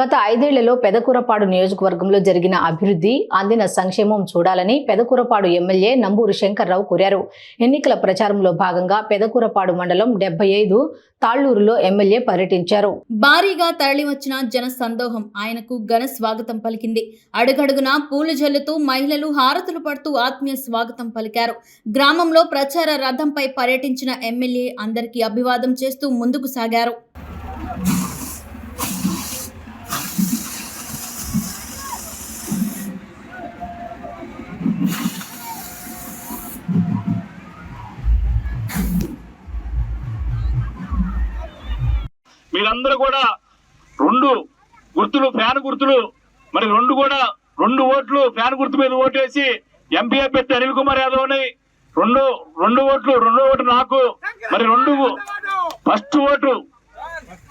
గత ఐదేళ్ళలో పెదకూరపాడు నియోజకవర్గంలో జరిగిన అభివృద్ధి అందిన సంక్షేమం చూడాలని పెదకూరపాడు ఎమ్మెల్యే నంబూరు శంకర్రావు కోరారు. ఎన్నికల ప్రచారంలో భాగంగా పెదకూరపాడు మండలం డెబ్బై ఐదు తాళ్ళూరులో ఎమ్మెల్యే పర్యటించారు. భారీగా తరలివచ్చిన జన సందోహం ఆయనకు ఘన స్వాగతం పలికింది. అడుగడుగునా పూలు జల్లుతూ మహిళలు హారతులు పడుతూ ఆత్మీయ స్వాగతం పలికారు. గ్రామంలో ప్రచార రథంపై పర్యటించిన ఎమ్మెల్యే అందరికీ అభివాదం చేస్తూ ముందుకు సాగారు. మీరందరూ కూడా రెండు గుర్తులు ఫ్యాన్ గుర్తులు మరి రెండు కూడా రెండు ఓట్లు ఫ్యాన్ గుర్తు మీద ఓటేసి ఎంపీ అభ్యర్థి అనిల్ కుమార్ యాదవ్ అని రెండు రెండు ఓట్లు రెండో ఓటు నాకు మరి రెండు ఫస్ట్ ఓటు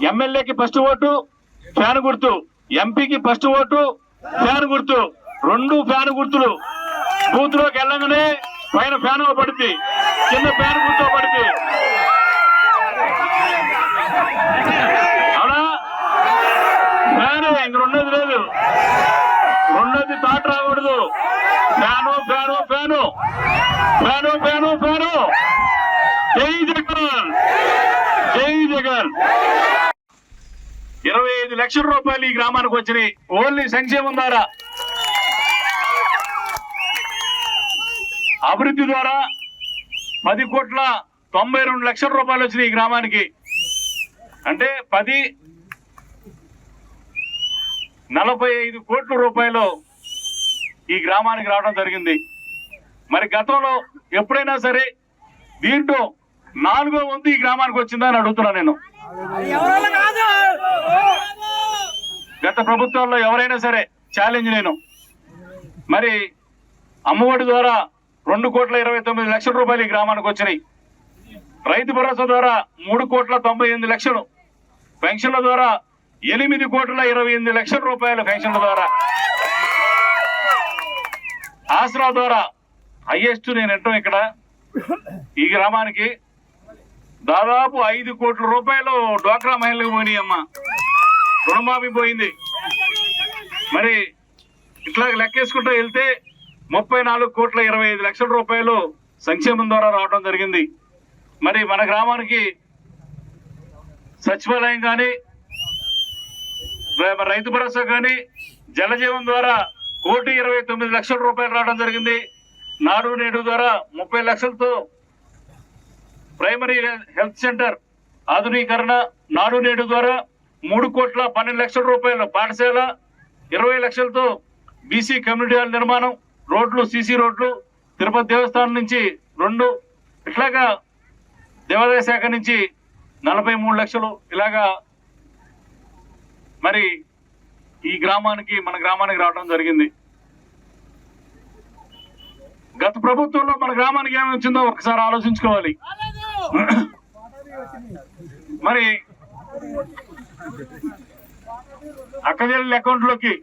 ఎమ్మెల్యేకి ఫస్ట్ ఓటు ఫ్యాన్ గుర్తు ఎంపీకి ఫస్ట్ ఓటు ఫ్యాన్ గుర్తు రెండు ఫ్యాన్ గుర్తులు. బూత్లోకి వెళ్ళగానే పైన ఫ్యాన్ పడుతుంది కింద ఫ్యాన్ గుర్తు పడుతుంది అవునా? ఫ్యాను ఇంక రెండోది లేదు. రెండోది తాట రాకూడదు. Fan fan fan. Fan fan fan. జై జగన్. జై జగన్. ఇరవై ఐదు లక్షల రూపాయలు ఈ గ్రామానికి వచ్చినాయి. ఓన్లీ సంక్షేమం ద్వారా. అభివృద్ధి ద్వారా పది కోట్ల తొంభై రెండు లక్షల రూపాయలు వచ్చినాయి ఈ గ్రామానికి. అంటే పది నలభై ఐదు కోట్ల రూపాయలు ఈ గ్రామానికి రావడం జరిగింది. మరి గతంలో ఎప్పుడైనా సరే దీంట్లో నాలుగో వంతు ఈ గ్రామానికి వచ్చిందా అని అడుగుతున్నా నేను. గత ప్రభుత్వాల్లో ఎవరైనా సరే ఛాలెంజ్ నేను. మరి అమ్మఒడి ద్వారా రెండు కోట్ల ఇరవై తొమ్మిది లక్షల రూపాయలు ఈ గ్రామానికి వచ్చినాయి. రైతు భరోసా ద్వారా మూడు కోట్ల తొంభై ఎనిమిది లక్షలు. పెన్షన్ల ద్వారా ఎనిమిది కోట్ల ఇరవై ఎనిమిది లక్షల రూపాయల పెన్షన్ల ద్వారా. ఆసరా ద్వారా హైయెస్ట్ నేను వింటాం ఇక్కడ. ఈ గ్రామానికి దాదాపు ఐదు కోట్ల రూపాయలు డ్వాక్రా మహిళలకు పోయినాయి అమ్మ రుణమాఫీ పోయింది. మరి ఇట్లా లెక్కేసుకుంటూ వెళ్తే ముప్పై నాలుగు కోట్ల ఇరవై ఐదు లక్షల రూపాయలు సంక్షేమం ద్వారా రావడం జరిగింది. మరి మన గ్రామానికి సచివాలయం కానీ రైతు భరోసా కానీ జలజీవం ద్వారా కోటి ఇరవై తొమ్మిది లక్షల రూపాయలు రావడం జరిగింది. నాడు నేడు ద్వారా ముప్పై లక్షలతో ప్రైమరీ హెల్త్ సెంటర్ ఆధునీకరణ నాడు నేడు ద్వారా మూడు కోట్ల పన్నెండు లక్షల రూపాయలు పాఠశాల ఇరవై లక్షలతో బీసీ కమ్యూనిటీ హాల్ నిర్మాణం రోడ్లు సీసీ రోడ్లు తిరుపతి దేవస్థానం నుంచి రెండు ఇట్లాగా దేవాదాయ శాఖ నుంచి నలభై మూడు లక్షలు ఇలాగా మరి ఈ గ్రామానికి మన గ్రామానికి రావడం జరిగింది. గత ప్రభుత్వంలో మన గ్రామానికి ఏమి వచ్చిందో ఒకసారి ఆలోచించుకోవాలి. మరి అక్కజల్లి అకౌంట్లోకి